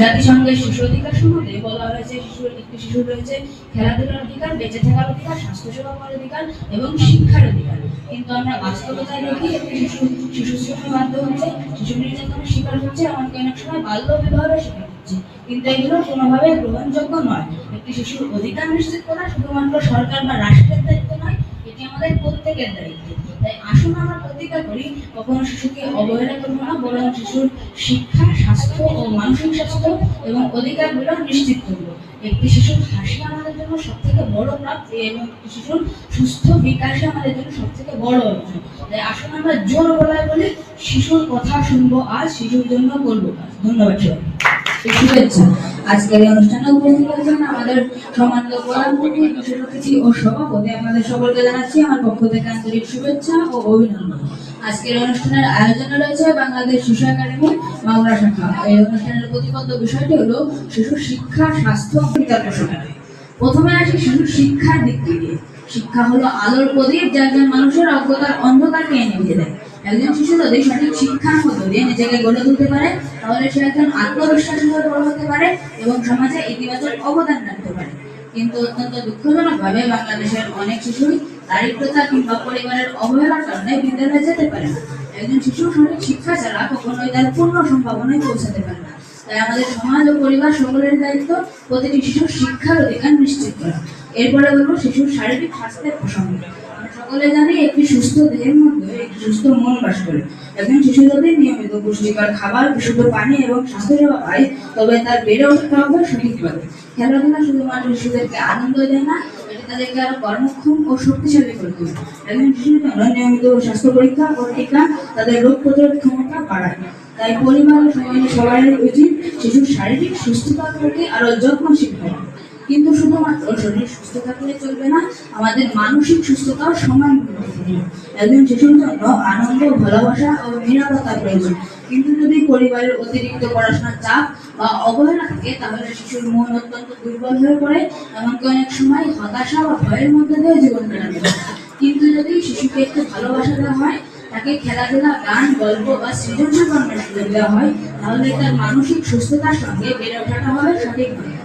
জাতিসংঘের শিশু অধিকার সম্বন্ধে বলা হয়েছে, শিশুর একটি শিশুর রয়েছে, খেলাধুলার অধিকার, বেঁচে থাকার অধিকার, স্বাস্থ্যসেবা করার অধিকার এবং শিক্ষার অধিকার। কিন্তু আমরা বাস্তবতায় দেখি, একটি শিশু শিশু শ্রমে বাধ্য হচ্ছে, শিশু নির্যাতনের শিকার হচ্ছে, এমনকি অনেক সময় বাল্য বিবাহের শিকার হচ্ছে। কিন্তু এগুলো কোনোভাবে গ্রহণযোগ্য নয়। একটি শিশুর অধিকার নিশ্চিত করা শুধুমাত্র সরকার বা রাষ্ট্রের এটি আমাদের প্রত্যেকের দায়িত্ব? তাই আসুন আমরা প্রতিজ্ঞা করি, কখনো শিশুকে অবহেলা করব না, বরং শিশুর শিক্ষা, স্বাস্থ্য ও মানসিক স্বাস্থ্য এবং অধিকারগুলো নিশ্চিত করব। একটি শিশুর হাসি আমাদের জন্য সব থেকে বড় প্রাপ্তি এবং একটি শিশুর সুস্থ বিকাশে আমাদের জন্য সব থেকে বড় অর্জন। তাই আসুন আমরা জোর গলায় বলি, শিশুর কথা শুনব আজ, শিশুর জন্য করব ধন্যবাদ সবাই শুভেচ্ছা রয়েছে বাংলাদেশ শিশু শাখা। এই অনুষ্ঠানের বিষয়টি হলো শিশু শিক্ষা, স্বাস্থ্য প্রথমে আসি শিশুর শিক্ষার দিক থেকে। শিক্ষা হলো আলোর প্রদীপ যা একজন মানুষের অজ্ঞতার অন্ধকারকে নিভিয়ে দেয়। একজন শিশু যদি সঠিক শিক্ষার মধ্য দিয়ে নিজেকে গড়ে তুলতে পারে, তাহলে সে একজন আত্মবিশ্বাসী বড় হতে পারে এবং সমাজে ইতিবাচক অবদান রাখতে পারে। কিন্তু অত্যন্ত দুঃখজনক ভাবে বাংলাদেশের অনেক শিশুই দারিদ্রতা কিংবা পরিবারের অবহেলার কারণে বিদ্যালয়ে যেতে পারে না। একজন শিশু সঠিক শিক্ষা ছাড়া কখনোই তার পূর্ণ সম্ভাবনায় পৌঁছাতে পারে না। তাই আমাদের সমাজ ও পরিবার সকলের দায়িত্ব প্রতিটি শিশুর শিক্ষার অধিকার নিশ্চিত করা। এরপরে বলব শিশুর শারীরিক স্বাস্থ্যের প্রসঙ্গে। সকলে জানি একটি সুস্থ দেহের মধ্যে একটি সুস্থ মন বাস করে। একজন শিশু যদি নিয়মিত পুষ্টিকর খাবার, বিশুদ্ধ পানি এবং স্বাস্থ্যসেবা পায়, তবে তার বেড়ে ওঠাটা হবে সঠিকভাবে খেলাধুলা শুধুমাত্র শিশুদেরকে আনন্দ দেয় না তাদেরকে আরও কর্মক্ষম ও শক্তিশালী করে তোলে। একজন শিশুর জন্য নিয়মিত স্বাস্থ্য পরীক্ষা ও টিকা তাদের রোগ প্রতিরোধ ক্ষমতা বাড়ায়। তাই পরিবার ও সবাই উচিত শিশুর শারীরিক সুস্থতার প্রতি আরও যত্নশীল হওয়া। কিন্তু শুধুমাত্র শরীর সুস্থ থাকলে চলবে না, আমাদের মানসিক সুস্থতাও সমান একজন শিশুর জন্য আনন্দ, ভালোবাসা ও নিরাপত্তা প্রয়োজন। কিন্তু যদি পরিবারের অতিরিক্ত পড়াশোনার চাপ বা অবহেলা থাকে, তাহলে শিশুর মন অত্যন্ত দুর্বল হয়ে পড়ে, এমনকি অনেক সময় হতাশা বা ভয়ের মধ্যে দিয়ে জীবন কাটাতে কিন্তু যদি শিশুকে একটু ভালোবাসা দেওয়া হয়, তাকে খেলাধুলা, গান, গল্প বা সৃজনশীল কর্মের সুযোগ দেওয়া হয়, তাহলে তার মানসিক সুস্থতার সঙ্গে বেড়ে ওঠাটা হবে সঠিকভাবে